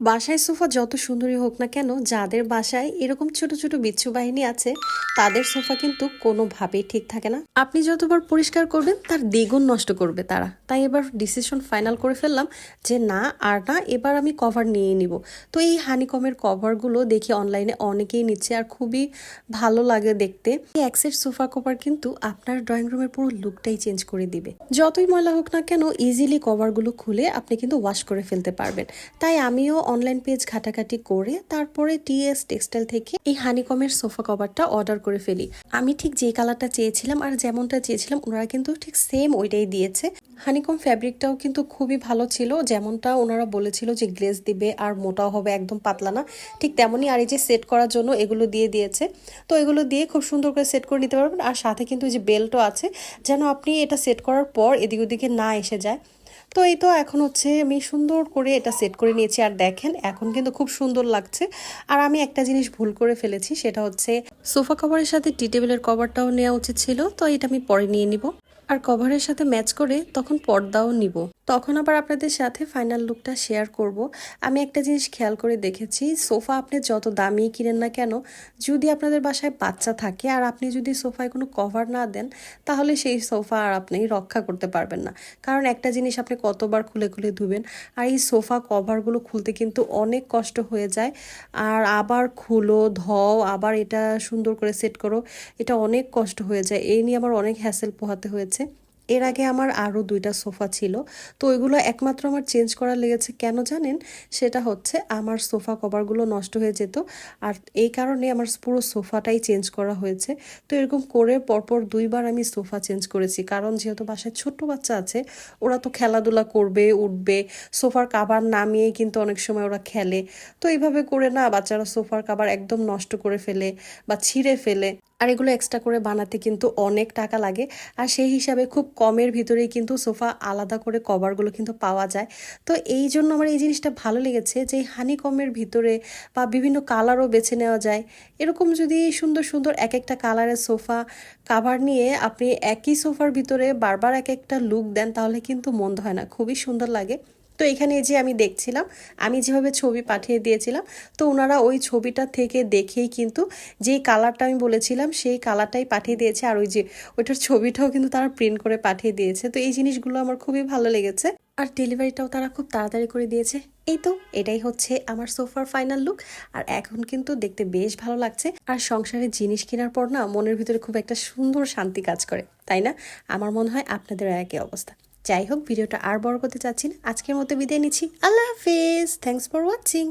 বাসায় সোফা যত সুন্দরী হোক না কেন, যাদের বাসায় এরকম ছোট ছোট বিচ্ছু বাহিনী আছে, তাদের সোফা কিন্তু কোনোভাবেই ঠিক থাকে না। আপনি যতবার পরিষ্কার করবেন, তার দ্বিগুণ নষ্ট করবে তারা। তাই এবার ডিসিশন ফাইনাল করে ফেললাম যে না, আর না, এবার আমি কভার নিয়ে নিব। তো এই হানিকমের কভারগুলো দেখি অনলাইনে অনেকেই নিচ্ছে আর খুবই ভালো লাগে দেখতে। এই এক সেট সোফা কভার কিন্তু আপনার ড্রয়িং রুমের পুরো লুকটাই চেঞ্জ করে দিবে। যতই ময়লা হোক না কেন ইজিলি কভারগুলো খুলে আপনি কিন্তু ওয়াশ করে ফেলতে পারবেন। তাই আমিও অনলাইন পেজ ঘাটাঘাটি করে তারপরে টিএস টেক্সটাইল থেকে এই হানিকমের সোফা কভারটা অর্ডার করে ফেলি। আমি ঠিক যে কালারটা চেয়েছিলাম আর যেমনটা চেয়েছিলাম, ওনারা কিন্তু ঠিক সেম ওইটাই দিয়েছে। হানিকম ফ্যাব্রিকটাও কিন্তু খুবই ভালো ছিল, যেমনটা ওনারা বলেছিল যে গ্লেজ দিবে আর মোটাও হবে, একদম পাতলা না। ঠিক তেমনই আর এই যে সেট করার জন্য এগুলো দিয়ে দিয়েছে। তো এগুলো দিয়ে খুব সুন্দর করে সেট করে নিতে পারবেন আর সাথে কিন্তু যে বেল্টও আছে, যেন আপনি এটা সেট করার পর এদিক ওদিকে না এসে যায়। তো এই তো এখন হচ্ছে আমি সুন্দর করে এটা সেট করে নিয়েছি। আর দেখেন, এখন কিন্তু খুব সুন্দর লাগছে। আর আমি একটা জিনিস ভুল করে ফেলেছি, সেটা হচ্ছে সোফা কভারের সাথে টি টেবিলের কভারটাও নেওয়া উচিত ছিল। তো এটা আমি পরে নিয়ে নিব। আর কভারের সাথে ম্যাচ করে তখন পর্দাও নিব। তখন আবার আপনাদের সাথে ফাইনাল লুকটা শেয়ার করব। আমি একটা জিনিস খেয়াল করে দেখেছি, সোফা আপনি যত দামি কিনেন না কেন, যদি আপনাদের বাসায় বাচ্চা থাকে আর আপনি যদি সোফায় কোনো কভার না দেন, তাহলে সেই সোফা আর আপনি রক্ষা করতে পারবেন না। কারণ একটা জিনিস আপনি কতবার খুলে খুলে ধুবেন, আর এই সোফা কভারগুলো খুলতে কিন্তু অনেক কষ্ট হয়ে যায়। আর আবার খুলো, ধও, আবার এটা সুন্দর করে সেট করো, এটা অনেক কষ্ট হয়ে যায়। এই নিয়ে আমার অনেক হ্যাসেল পোহাতে হয়েছে। এর আগে আমার আরও দুইটা সোফা ছিল। তো ওইগুলো একমাত্র আমার চেঞ্জ করা লেগেছে কেন জানেন? সেটা হচ্ছে আমার সোফা কভারগুলো নষ্ট হয়ে যেত আর এই কারণে আমার পুরো সোফাটাই চেঞ্জ করা হয়েছে। তো এরকম করে পরপর দুইবার আমি সোফা চেঞ্জ করেছি। কারণ যেহেতু বাসায় ছোট্ট বাচ্চা আছে, ওরা তো খেলাধুলা করবে, উঠবে, সোফার কাবার নামিয়ে কিন্তু অনেক সময় ওরা খেলে। তো এইভাবে করে না বাচ্চারা সোফার কাবার একদম নষ্ট করে ফেলে বা ছিঁড়ে ফেলে। আর এগুলো এক্সট্রা করে বানাতে কিন্তু অনেক টাকা লাগে। আর সেই হিসাবে খুব কমের ভিতরেই কিন্তু সোফা আলাদা করে কভারগুলো কিন্তু পাওয়া যায়। তো এই জন্য আমার এই জিনিসটা ভালো লেগেছে যে হানি কমের ভিতরে বা বিভিন্ন কালারও বেছে নেওয়া যায়। এরকম যদি সুন্দর সুন্দর এক একটা কালারের সোফা কাভার নিয়ে আপনি একই সোফার ভিতরে বারবার এক একটা লুক দেন, তাহলে কিন্তু মন্দ হয় না। খুবই সুন্দর লাগে। তো এখানে যে আমি দেখছিলাম, আমি যেভাবে ছবি পাঠিয়ে দিয়েছিলাম, তো ওনারা ওই ছবিটা থেকে দেখেই কিন্তু যেই কালারটা আমি বলেছিলাম, সেই কালারটাই পাঠিয়ে দিয়েছে। আর ওই যে ওইটার ছবিটাও কিন্তু তারা প্রিন্ট করে পাঠিয়ে দিয়েছে। তো এই জিনিসগুলো আমার খুবই ভালো লেগেছে। আর ডেলিভারিটাও তারা খুব তাড়াতাড়ি করে দিয়েছে। এই তো, এটাই হচ্ছে আমার সোফার ফাইনাল লুক আর এখন কিন্তু দেখতে বেশ ভালো লাগছে। আর সংসারের জিনিস কেনার পর না মনের ভিতরে খুব একটা সুন্দর শান্তি কাজ করে, তাই না? আমার মনে হয় আপনাদের একই অবস্থা। যাই হোক, ভিডিওটা আর বড় করতে চাচ্ছি না। আজকের মতো বিদায় নিচ্ছি। আল্লাহ হাফিজ। Thanks for watching